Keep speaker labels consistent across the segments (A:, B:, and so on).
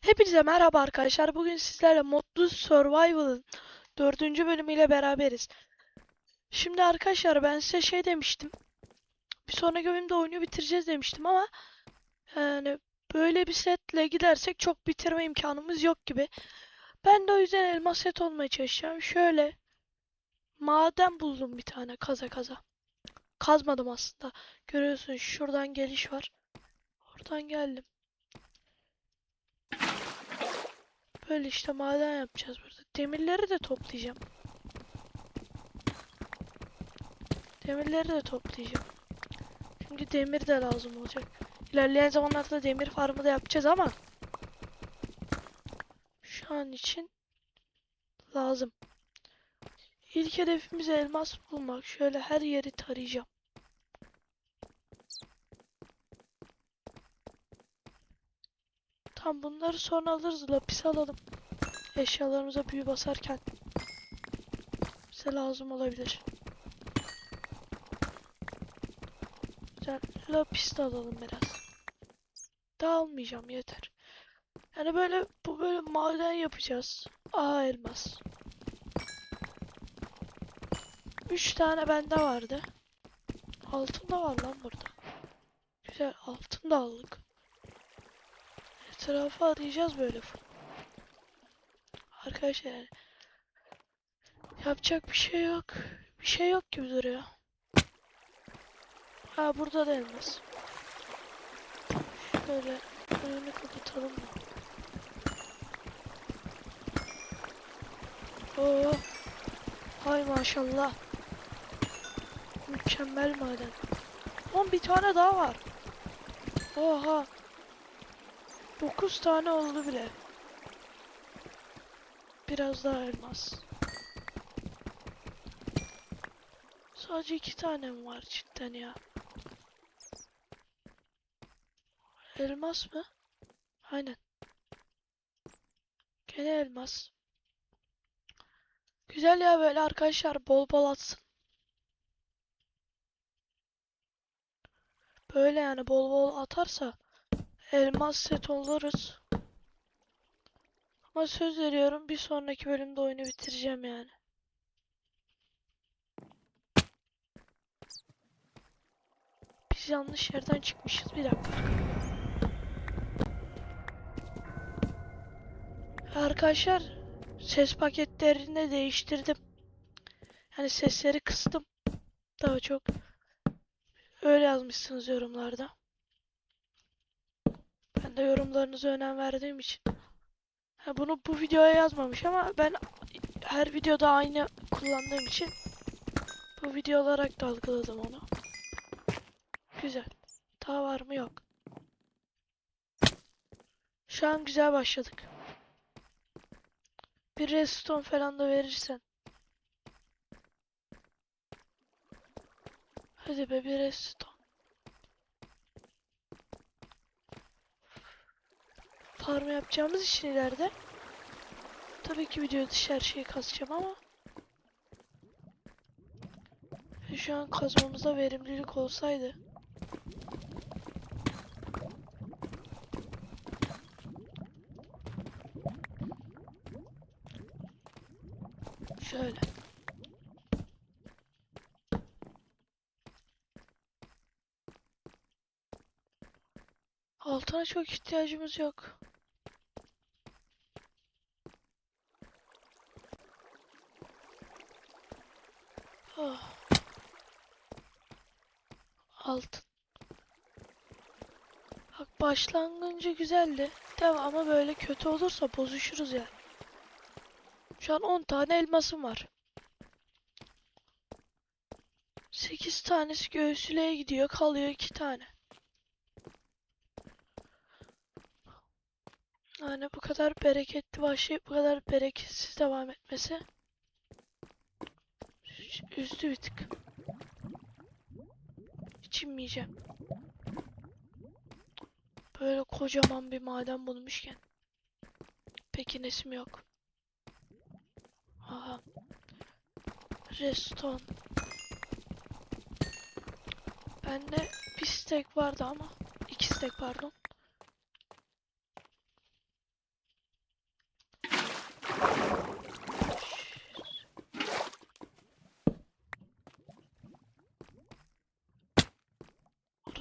A: Hepinize merhaba arkadaşlar. Bugün sizlerle Modlu Survival'ın dördüncü bölümüyle beraberiz. Şimdi arkadaşlar ben size şey demiştim. Bir sonraki bölümde oyunu bitireceğiz demiştim ama yani böyle bir setle gidersek çok bitirme imkanımız yok gibi. Ben de o yüzden elmas set olmaya çalışacağım. Şöyle maden buldum bir tane kaza kaza. Kazmadım aslında. Görüyorsunuz şuradan geliş var. Oradan geldim. Böyle işte maden yapacağız burada. Demirleri de toplayacağım. Demirleri de toplayacağım. Çünkü demir de lazım olacak. İlerleyen zamanlarda demir farmı da yapacağız ama şu an için lazım. İlk hedefimiz elmas bulmak. Şöyle her yeri tarayacağım. Tam bunları sonra alırız. Lapis alalım. Eşyalarımıza büyü basarken bize lazım olabilir. Güzel. Lapis de alalım biraz. Daha almayacağım yeter. Yani böyle bu böyle maden yapacağız. Aa elmas. Üç tane bende vardı. Altın da var lan burada. Güzel altın da aldık. Etrafı arayacağız böyle. Arkadaşlar yani yapacak bir şey yok. Bir şey yok gibi duruyor. Ha burada da elmas. Şöyle önünü kapatalım mı? Oo. Hay maşallah. Mükemmel maden. Lan bir tane daha var. Oha. 9 tane oldu bile. Biraz daha elmas. Sadece iki tane mi var cidden ya? Elmas mı? Aynen. Gene elmas. Güzel ya böyle arkadaşlar bol bol atsın. Böyle yani bol bol atarsa elmas set oluruz. Ama söz veriyorum bir sonraki bölümde oyunu bitireceğim yani. Biz yanlış yerden çıkmışız. Bir dakika. Arkadaşlar ses paketlerini de değiştirdim. Yani sesleri kıstım. Daha çok. Öyle yazmışsınız yorumlarda. De yorumlarınıza önem verdiğim için. Ha, bunu bu videoya yazmamış ama ben her videoda aynı kullandığım için bu video olarak da algıladım onu. Güzel. Daha var mı yok. Şu an güzel başladık. Bir redstone falan da verirsen. Hadi be bir redstone. Farm yapacağımız için ileride. Tabii ki video dışı her şeyi kazacağım ama. Şu an kazmamızda verimlilik olsaydı. Şöyle. Altına çok ihtiyacımız yok. Oh. Altın. Bak başlangıcı güzeldi. Devamı böyle kötü olursa bozuşuruz yani. Şu an 10 tane elmasım var. 8 tanesi göğsüleye gidiyor. Kalıyor 2 tane. Yani bu kadar bereketli başlayıp bu kadar bereketsiz devam etmesi üzdü bir tık. Hiç inmeyeceğim. Böyle kocaman bir maden bulmuşken. Peki nesim yok. Aha. Reston. Bende bir stack vardı ama. iki stack pardon.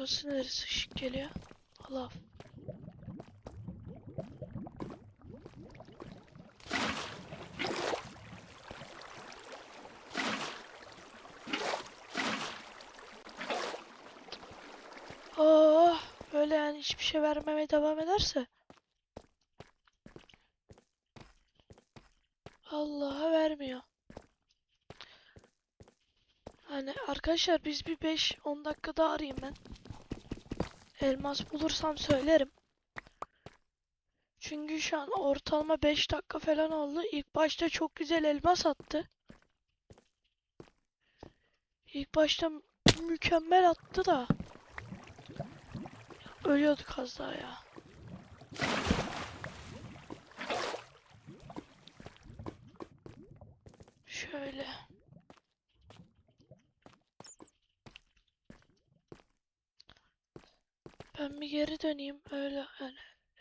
A: Burası neresi ışık geliyor? Allah. Oh, böyle yani hiçbir şey vermemeye devam ederse. Allah'a vermiyor. Hani arkadaşlar biz bir 5-10 dakika daha arayayım ben. Elmas bulursam söylerim. Çünkü şu an ortalama 5 dakika falan oldu. İlk başta çok güzel elmas attı. İlk başta mü- mükemmel attı da. Ölüyorduk az daha ya. Şöyle. Ben bir geri döneyim öyle yani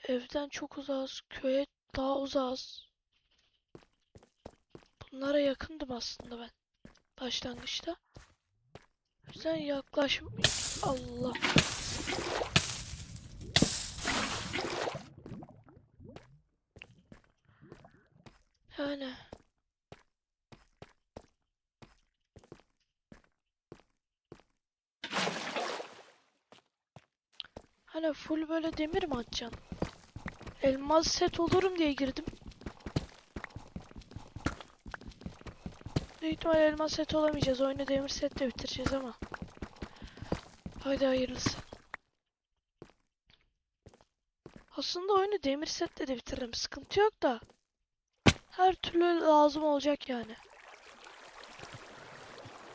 A: evden çok uzağız köye daha uzağız. Bunlara yakındım aslında ben başlangıçta. O yüzden yaklaşım Allah. Yani hani full böyle demir mi atacaksın? Elmas set olurum diye girdim. Büyük ihtimal elmas set olamayacağız. Oyunu demir setle bitireceğiz ama. Haydi hayırlısı. Aslında oyunu demir setle de bitiririm. Sıkıntı yok da. Her türlü lazım olacak yani.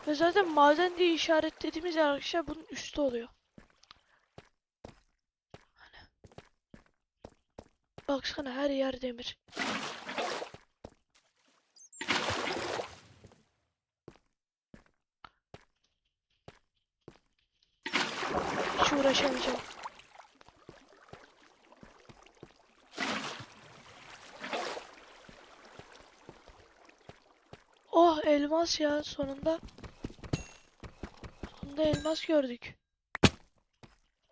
A: Ve zaten maden diye işaretlediğimiz arkadaşlar bunun üstü oluyor. Baksana her yer demir. Hiç uğraşamayacağım. Oh elmas ya sonunda. Sonunda elmas gördük.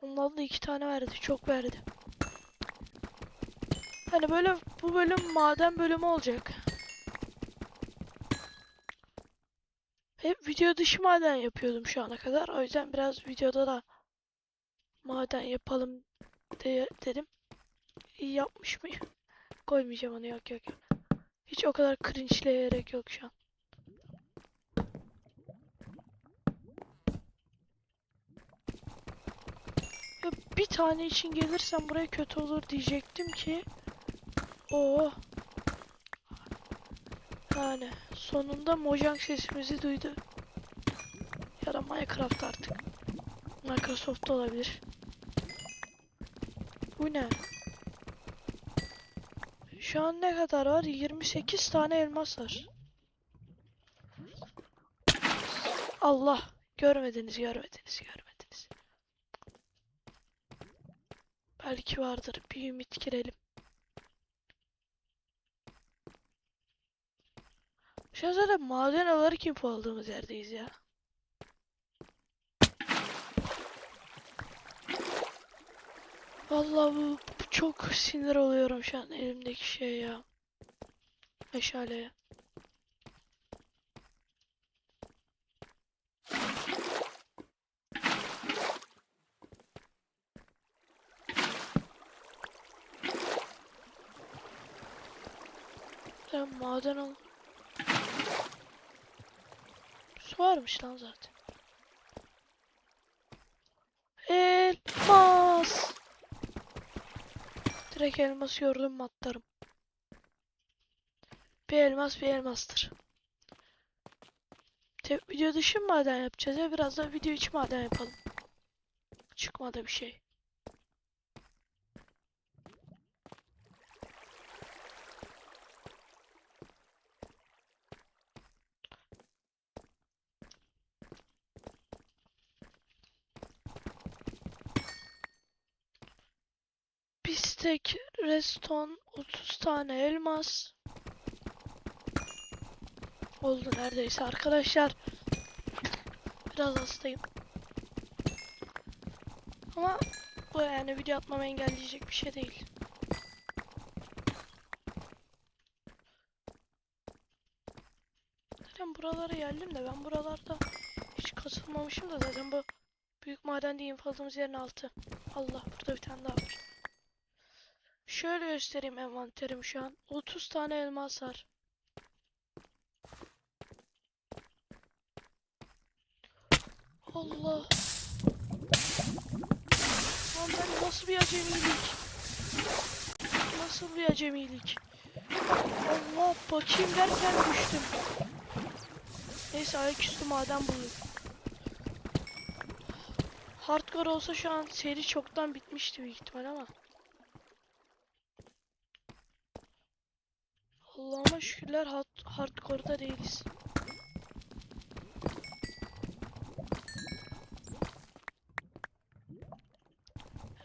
A: Ondan da iki tane verdi. Çok verdi. Hani böyle bu bölüm maden bölümü olacak. Hep video dışı maden yapıyordum şu ana kadar. O yüzden biraz videoda da maden yapalım diye dedim. İyi yapmış mıyım? Koymayacağım onu yok. yok. Hiç o kadar cringe'leyerek yok şu an. Ya bir tane için gelirsem buraya kötü olur diyecektim ki. Oo. Yani sonunda Mojang sesimizi duydu. Ya da Minecraft artık. Microsoft olabilir. Bu ne? Şu an ne kadar var? 28 tane elmas var. Allah! Görmediniz, görmediniz, görmediniz. Belki vardır. Bir ümit girelim. Şu maden alarak info aldığımız yerdeyiz ya. Vallahi bu, bu çok sinir oluyorum şu an elimdeki şey ya. Meşaleye. Sen maden al. Varmış lan zaten. Elmas. Direkt elmas gördüm mü atlarım. Bir elmas bir elmastır. Tek video dışı maden yapacağız ya biraz da video içi maden yapalım. Çıkmadı bir şey. Reston, 30 tane elmas. Oldu neredeyse arkadaşlar. Biraz hastayım. Ama bu yani video atmamı engelleyecek bir şey değil. Zaten buralara geldim de ben buralarda hiç kasılmamışım da zaten bu büyük maden değil infazımız yerin altı. Allah burada bir tane daha var. Şöyle göstereyim envanterim şu an. 30 tane elmas var. Allah. Lan ben nasıl bir acemilik? Nasıl bir acemilik? Allah bakayım derken düştüm. Neyse ayaküstü maden buldum. Hardcore olsa şu an seri çoktan bitmişti büyük ihtimal ama. Allah'ıma şükürler hard hardcore'da değiliz.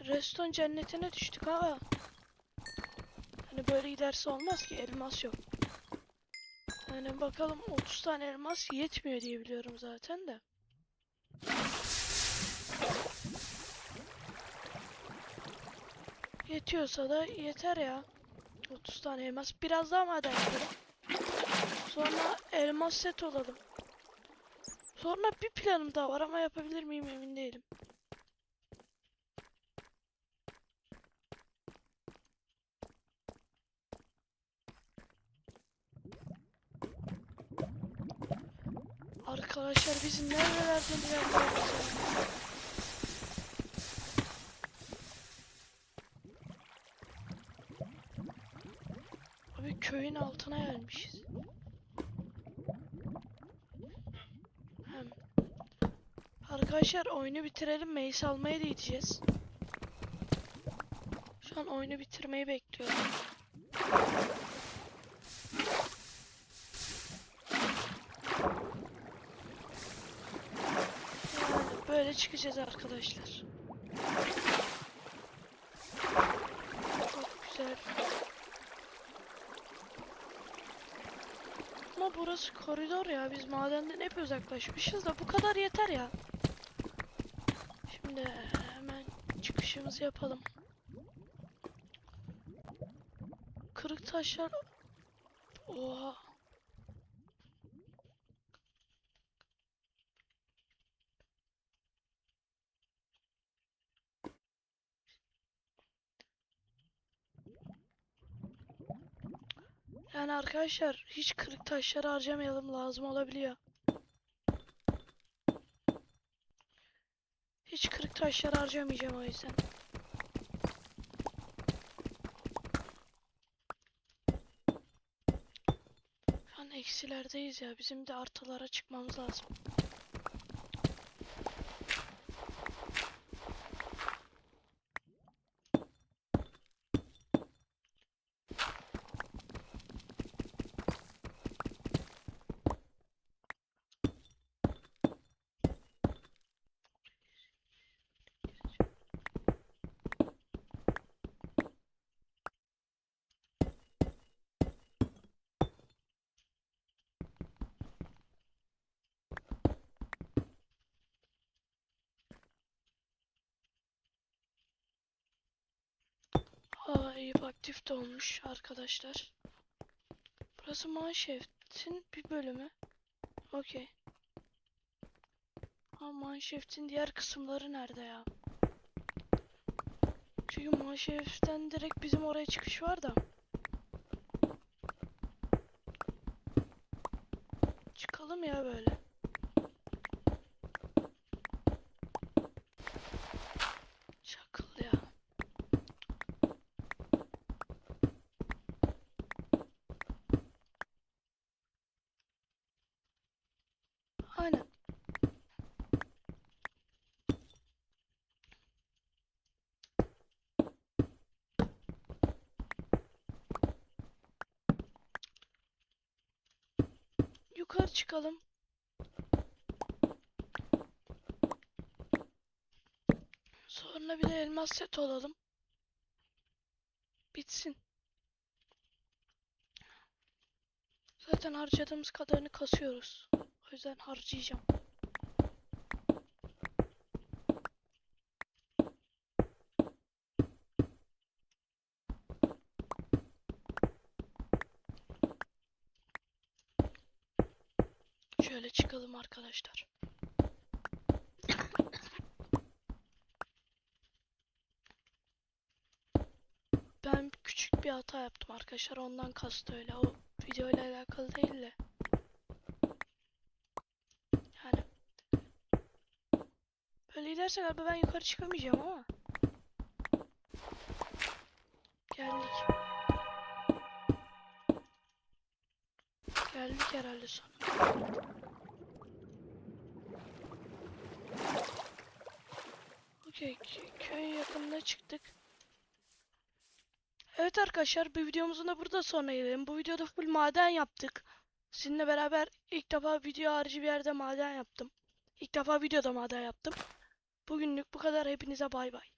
A: Reston cennetine düştük ha. Hani böyle giderse olmaz ki elmas yok. Yani bakalım 30 tane elmas yetmiyor diye biliyorum zaten de. Yetiyorsa da yeter ya. 30 tane elmas. Biraz daha maden yaparım. Sonra elmas set olalım. Sonra bir planım daha var ama yapabilir miyim emin değilim. Arkadaşlar bizim nerelerden ilerliyoruz ya? Abi köyün altına gelmişiz. Hem. Arkadaşlar oyunu bitirelim. Mace almaya da gideceğiz. Şu an oyunu bitirmeyi bekliyorum. Yani böyle çıkacağız arkadaşlar. Çok güzel. Burası koridor ya. Biz madenden hep uzaklaşmışız da bu kadar yeter ya. Şimdi hemen çıkışımızı yapalım. Kırık taşlar. Oha. Yani arkadaşlar hiç kırık taşları harcamayalım lazım olabiliyor. Hiç kırık taşlar harcamayacağım o yüzden. Şu eksilerdeyiz ya. Bizim de artılara çıkmamız lazım. Aa Eyüp aktif de olmuş arkadaşlar. Burası Mineshaft'in bir bölümü. Okey. Ama Mineshaft'in diğer kısımları nerede ya? Çünkü Mineshaft'ten direkt bizim oraya çıkış var da. Çıkalım ya böyle. Çakıl ya. Aynen. Yukarı çıkalım. Sonra bir de elmas set olalım. Bitsin. Zaten harcadığımız kadarını kasıyoruz. O yüzden harcayacağım. Şöyle çıkalım arkadaşlar. Ben küçük bir hata yaptım arkadaşlar. Ondan kastı öyle. O video ile alakalı değil de. Yani böyle giderse galiba ben yukarı çıkamayacağım ama. Geldik. Geldik herhalde sonunda. Okey, kö- köyün yakınına çıktık. Evet arkadaşlar, bir videomuzun da burada sonuna gelelim. Bu videoda full maden yaptık. Sizinle beraber ilk defa video harici bir yerde maden yaptım. İlk defa videoda maden yaptım. Bugünlük bu kadar. Hepinize bay bay.